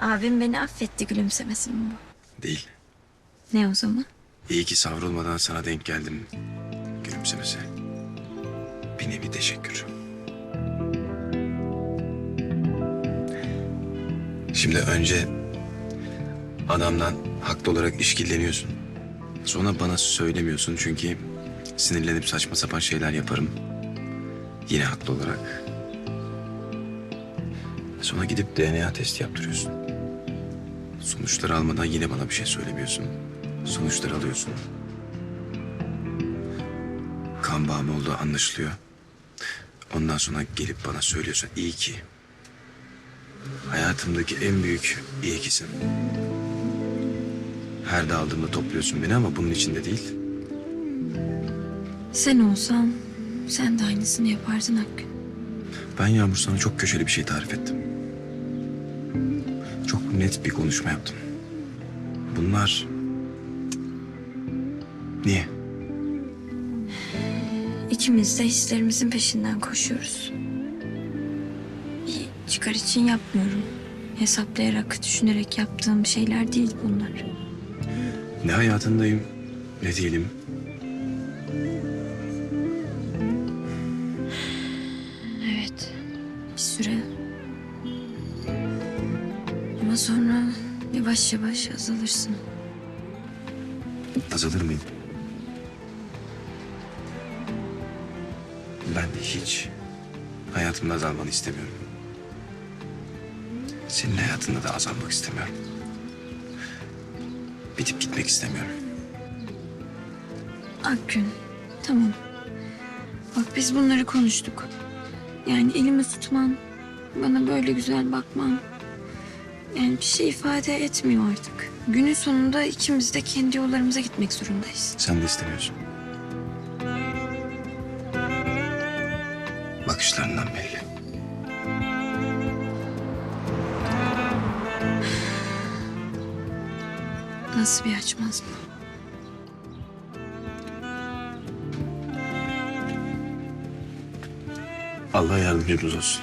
Abim beni affetti gülümsemesi mi bu? Değil. Ne o zaman? İyi ki savrulmadan sana denk geldim. Gülümsemesi. Bir nevi teşekkür. Şimdi önce adamdan haklı olarak işkilleniyorsun. Sonra bana söylemiyorsun çünkü sinirlenip saçma sapan şeyler yaparım. Yine haklı olarak. Sonra gidip DNA testi yaptırıyorsun. Sonuçları almadan yine bana bir şey söylemiyorsun. Sonuçları alıyorsun. Kan bağımı olduğu anlaşılıyor. Ondan sonra gelip bana söylüyorsun iyi ki. Hayatımdaki en büyük iyi kisin. Her dağıldığımda topluyorsun beni ama bunun içinde değil. Sen olsan sen de aynısını yapardın Hakkı. Ben Yağmur sana çok köşeli bir şey tarif ettim. Net bir konuşma yaptım. Bunlar... Niye? İkimiz de hislerimizin peşinden koşuyoruz. Bir çıkar için yapmıyorum. Hesaplayarak, düşünerek yaptığım şeyler değil bunlar. Ne hayatındayım ne değilim. Evet, bir süre. Ama sonra yavaş yavaş azalırsın. Azalır mıyım? Ben hiç hayatımda azalmanı istemiyorum. Senin hayatında da azalmak istemiyorum. Bitip gitmek istemiyorum. Akgün, tamam. Bak biz bunları konuştuk. Yani elimi tutman, bana böyle güzel bakman... Yani bir şey ifade etmiyor artık. Günün sonunda ikimiz de kendi yollarımıza gitmek zorundayız. Sen de istemiyorsun. Bakışlarından belli. Nasıl bir açmaz bu? Allah yardımcımız olsun.